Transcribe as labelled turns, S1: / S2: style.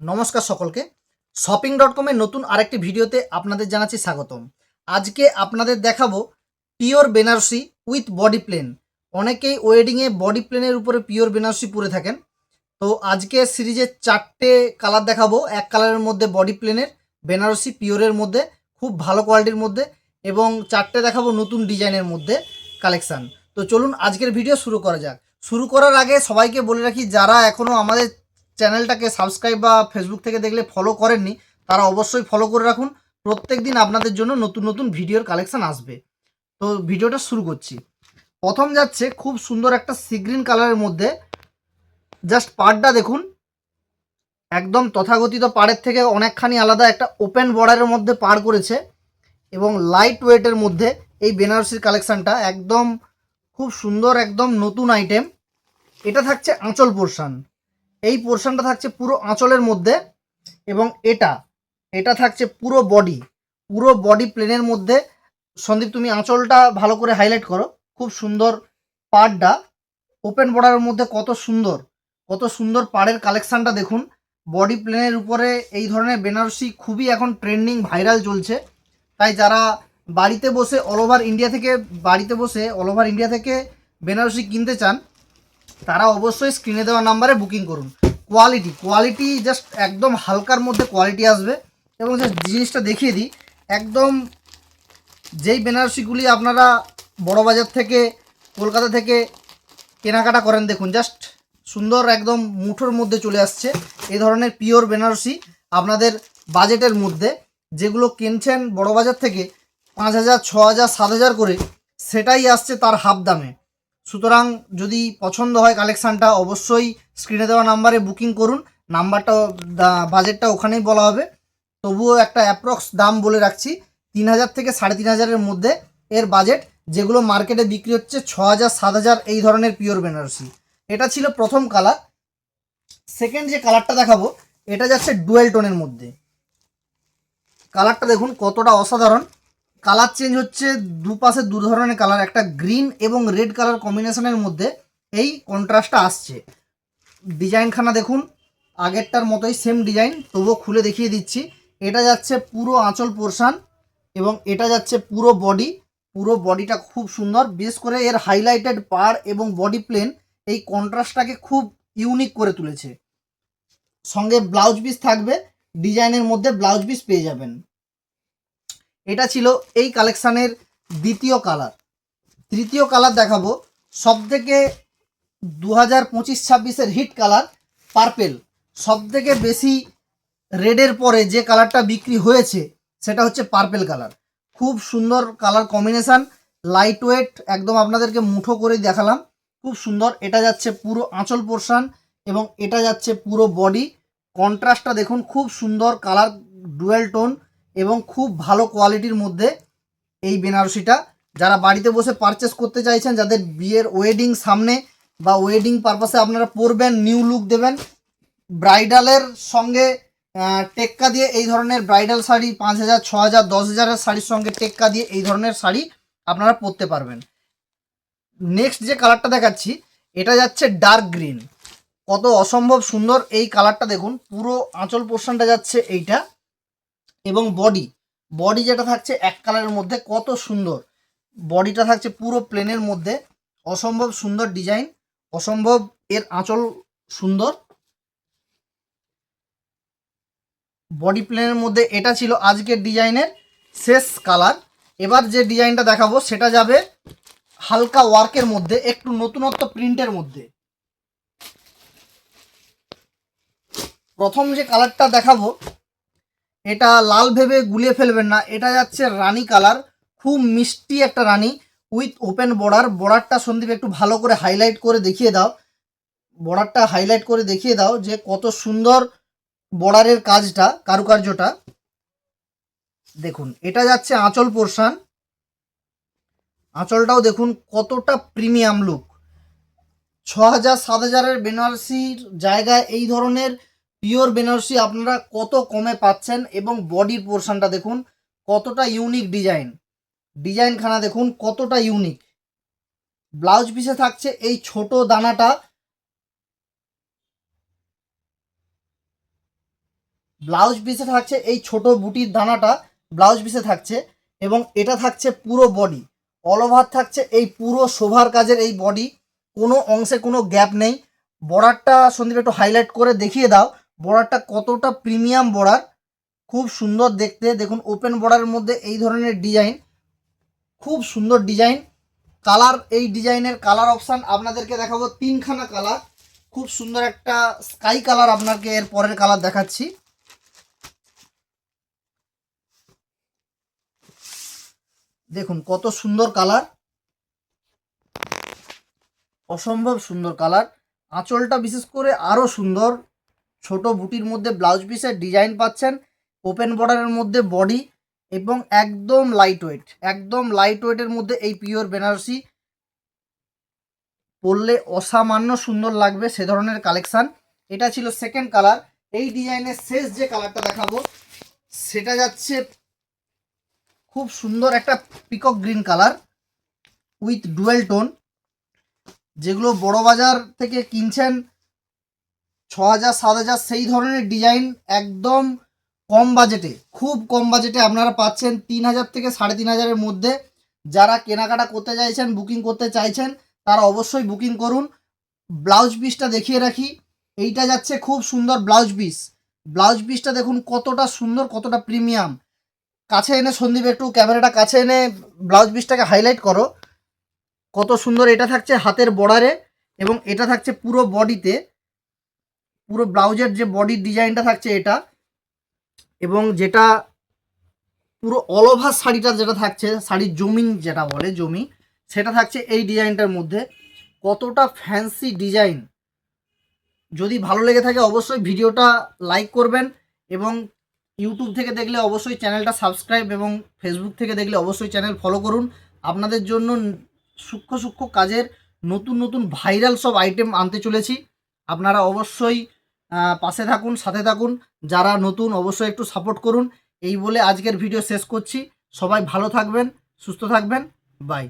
S1: নমস্কার সকলকে। Shopping dot কমের নতুন আরেকটি ভিডিওতে আপনাদের জানাচ্ছি স্বাগতম। আজকে আপনাদের দেখাবো pure Banarasi with body plain. অনেকেই ওয়েডিংয়ে বডি প্লেনের উপরে পিওর বেনারসি পরে থাকেন। তো আজকে সিরিজের চারটে কালার দেখাবো। এক কালারের মধ্যে বডি প্লেনের, বেনারসি পিওরের মধ্যে, খুব ভালো কোয়ালিটির মধ্যে এবং চারটে দেখাবো নতুন ডিজাইনের মধ্যে কালেকশান। তো চলুন আজকের ভিডিও শুরু করা যাক। শুরু করার আগে সবাইকে বলে রাখি, যারা এখনও আমাদের চ্যানেলটাকে সাবস্ক্রাইব বা ফেসবুক থেকে দেখলে ফলো করেননি, তারা অবশ্যই ফলো করে রাখুন। প্রত্যেক দিন আপনাদের জন্য নতুন নতুন ভিডিওর কালেকশন আসবে। তো ভিডিওটা শুরু করছি। প্রথম যাচ্ছে খুব সুন্দর একটা সিগ্রিন কালারের মধ্যে জাস্ট পাড়টা দেখুন। একদম তথাগতিত পাড়ের থেকে অনেকখানি আলাদা একটা ওপেন বর্ডারের মধ্যে পার করেছে এবং লাইট ওয়েটের মধ্যে এই বেনারসির কালেকশনটা একদম খুব সুন্দর, একদম নতুন আইটেম এটা থাকছে আঁচল পোর্শন এই পোর্শনটা থাকছে পুরো আঁচলের মধ্যে এবং এটা এটা থাকছে পুরো বডি পুরো বডি প্লেনের মধ্যে। সন্দীপ, তুমি আঁচলটা ভালো করে হাইলাইট করো। খুব সুন্দর পাড়টা। ওপেন বর্ডারের মধ্যে কত সুন্দর কত সুন্দর পাড়ের কালেকশানটা দেখুন। বডি প্লেনের উপরে এই ধরনের বেনারসি খুবই এখন ট্রেন্ডিং ভাইরাল চলছে। তাই যারা বাড়িতে বসে অল ওভার ইন্ডিয়া থেকে, বাড়িতে বসে অল ওভার ইন্ডিয়া থেকে বেনারসি কিনতে চান তারা অবশ্যই স্ক্রিনে দেওয়া নাম্বারে বুকিং করুন। কোয়ালিটি কোয়ালিটি জাস্ট একদম হালকার মধ্যে কোয়ালিটি আসবে। এবং জাস্ট জিনিসটা দেখিয়ে দিই, একদম যেই বেনারসিগুলি আপনারা বড় বাজার থেকে কলকাতা থেকে কেনাকাটা করেন, দেখুন জাস্ট সুন্দর একদম মুঠোর মধ্যে চলে আসছে। এই ধরনের পিওর বেনারসি আপনাদের বাজেটের মধ্যে, যেগুলো কিনছেন বড় বাজার থেকে পাঁচ হাজার, ছ হাজার, সাত হাজার করে, সেটাই আসছে তার হাফ দামে। সুতরাং যদি পছন্দ হয় কালেকশানটা, অবশ্যই স্ক্রিনে দেওয়া নাম্বারে বুকিং করুন। নাম্বারটা বাজেটটা ওখানেই বলা হবে। তবুও একটা অ্যাপ্রক্স দাম বলে রাখছি, তিন হাজার থেকে সাড়ে তিন হাজারের মধ্যে এর বাজেট যেগুলো মার্কেটে বিক্রি হচ্ছে ছ হাজার, সাত হাজার এই ধরনের পিওর বেনারসি এটা ছিল প্রথম কালার সেকেন্ড যে কালারটা দেখাবো, এটা যাচ্ছে ডুয়েল টোনের মধ্যে। কালারটা দেখুন কতটা অসাধারণ। কালার চেঞ্জ হচ্ছে দুপাশে দু ধরনের কালার, একটা গ্রিন এবং রেড কালার কম্বিনেশনের মধ্যে এই কন্ট্রাস্টটা আসছে। ডিজাইনখানা দেখুন, আগেরটার মতোই সেম ডিজাইন তবুও খুলে দেখিয়ে দিচ্ছি। এটা যাচ্ছে পুরো আঁচল পোর্শান এবং এটা যাচ্ছে পুরো বডি পুরো বডিটা খুব সুন্দর, বিশেষ করে এর হাইলাইটেড পার এবং বডি প্লেন এই কন্ট্রাস্টটাকে খুব ইউনিক করে তুলেছে। সঙ্গে ব্লাউজ পিস থাকবে ডিজাইনের মধ্যে ব্লাউজ পিস পেয়ে যাবেন। এটা ছিল এই কালেকশানের দ্বিতীয় কালার। তৃতীয় কালার দেখাবো। সব থেকে দু হাজার পঁচিশ ছাব্বিশের হিট কালার পার্পেল। সব থেকে বেশি রেডের পরে যে কালারটা বিক্রি হয়েছে, সেটা হচ্ছে পার্পেল কালার। খুব সুন্দর কালার কম্বিনেশান লাইট ওয়েট একদম আপনাদেরকে মুঠো করে দেখালাম। খুব সুন্দর, এটা যাচ্ছে পুরো আঁচল পোর্শন এবং এটা যাচ্ছে পুরো বডি। কন্ট্রাস্টটা দেখুন, খুব সুন্দর কালার, ডুয়েল টোন। এবং খুব ভালো কোয়ালিটির মধ্যে এই বেনারসিটা। যারা বাড়িতে বসে পারচেস করতে চাইছেন, যাদের বিয়ের ওয়েডিং সামনে বা ওয়েডিং পারপাসে আপনারা পরবেন নিউ লুক দেবেন, ব্রাইডালের সঙ্গে টেক্কা দিয়ে এই ধরনের ব্রাইডাল শাড়ি পাঁচ হাজার, ছ হাজার, দশ হাজারের শাড়ির সঙ্গে টেক্কা দিয়ে এই ধরনের শাড়ি আপনারা পরতে পারবেন। নেক্সট যে কালারটা দেখাচ্ছি, এটা যাচ্ছে ডার্ক গ্রিন কত অসম্ভব সুন্দর এই কালারটা দেখুন, পুরো আঁচল পোর্শনটা যাচ্ছে এইটা। এবং বডি বডি যেটা থাকছে এক কালারের মধ্যে কত সুন্দর। বডিটা থাকছে পুরো প্লেনের মধ্যে। অসম্ভব সুন্দর ডিজাইন অসম্ভব এর আঁচল সুন্দর। বডি প্লেনের মধ্যে এটা ছিল আজকের ডিজাইনের শেষ কালার এবার যে ডিজাইনটা দেখাবো, সেটা যাবে হালকা ওয়ার্কের মধ্যে, একটু নতুনত্ব প্রিন্টের মধ্যে। প্রথম যে কালারটা দেখাবো এটা লাল ভেবে গুলিয়ে ফেলবেন না। এটা যাচ্ছে রানী কালার। খুব মিষ্টি একটা রানী। With open border. বর্ডারটা সন্দীপ একটু ভালো করে হাইলাইট করে দেখিয়ে দাও। বর্ডারটা হাইলাইট করে দেখিয়ে দাও যে কত সুন্দর বর্ডারের কাজটা, কারুকার্যটা। দেখুন, এটা যাচ্ছে আঁচল পোর্শান। আঁচলটাও দেখুন কতটা প্রিমিয়াম লুক। ছ হাজার, সাত হাজারের বেনারসির জায়গায় এই ধরনের পিওর বেনারসি আপনারা কত কমে পাচ্ছেন এবং বডির পোর্শনটা দেখুন, কতটা ইউনিক ডিজাইন ডিজাইনখানা দেখুন, কতটা ইউনিক ব্লাউজ পিসে থাকছে এই ছোট দানাটা। ব্লাউজ পিসে থাকছে এই ছোট বুটির দানাটা ব্লাউজ পিসে থাকছে এবং এটা থাকছে পুরো বডি অল ওভার থাকছে এই পুরো শোভার কাজের এই বডি কোনো অংশে কোনো গ্যাপ নেই। বর্ডারটা সন্দীপ একটু হাইলাইট করে দেখিয়ে দাও। বর্ডারটা কতটা প্রিমিয়াম বর্ডার? খুব সুন্দর দেখতে। দেখুন ওপেন বর্ডারের মধ্যে এই ধরনের ডিজাইন খুব সুন্দর ডিজাইন কালার এই ডিজাইনের কালার অপশান আপনাদেরকে দেখাবো। তিনখানা কালার খুব সুন্দর একটা স্কাই কালার আপনাকে এর পরের কালার দেখাচ্ছি। দেখুন, কত সুন্দর কালার অসম্ভব সুন্দর কালার আঁচলটা বিশেষ করে আরও সুন্দর। ছোট বুটির মধ্যে ব্লাউজ পিসের ডিজাইন পাচ্ছেন ওপেন বর্ডারের মধ্যে বডি এবং একদম লাইট ওয়েট একদম লাইট ওয়েটের মধ্যে এই পিওর বেনারসি পরলে অসামান্য সুন্দর লাগবে সে ধরনের কালেকশান এটা ছিল সেকেন্ড কালার এই ডিজাইনের শেষ যে কালারটা দেখাবো, সেটা যাচ্ছে খুব সুন্দর একটা peacock green colour with dual tone যেগুলো বড় বাজার থেকে কিনছেন ছ হাজার সাত হাজার সেই ধরনের ডিজাইন একদম কম বাজেটে খুব কম বাজেটে আপনারা পাচ্ছেন তিন হাজার থেকে সাড়ে তিন হাজারের মধ্যে। যারা কেনাকাটা করতে চাইছেন বুকিং করতে চাইছেন, তারা অবশ্যই বুকিং করুন। ব্লাউজ পিসটা দেখিয়ে রাখি, এইটা যাচ্ছে খুব সুন্দর ব্লাউজ পিস ব্লাউজ পিসটা দেখুন কতটা সুন্দর, কতটা প্রিমিয়াম কাছে এনে সন্দীপ, একটু ক্যামেরাটা কাছে এনে ব্লাউজ পিসটাকে হাইলাইট করো। কত সুন্দর এটা থাকছে হাতের বর্ডারে এবং এটা থাকছে পুরো বডিতে পুরো ব্লাউজের যে বডির ডিজাইনটা থাকছে এটা, এবং যেটা পুরো অল ওভার শাড়িটা যেটা থাকছে, শাড়ির জমিন যেটা বলে, জমি, সেটা থাকছে এই ডিজাইনটার মধ্যে। কতটা ফ্যান্সি ডিজাইন যদি ভালো লেগে থাকে অবশ্যই ভিডিওটা লাইক করবেন, এবং ইউটিউব থেকে দেখলে অবশ্যই চ্যানেলটা সাবস্ক্রাইব এবং ফেসবুক থেকে দেখলে অবশ্যই চ্যানেল ফলো করুন। আপনাদের জন্য সূক্ষ্ম সূক্ষ্ম কাজের নতুন নতুন ভাইরাল সব আইটেম আনতে চলেছি। আপনারা অবশ্যই পাশে থাকুন, সাথে থাকুন। যারা নতুন, অবশ্যই একটু সাপোর্ট করুন। এই বলে আজকের ভিডিও শেষ করছি। সবাই ভালো থাকবেন, সুস্থ থাকবেন। বাই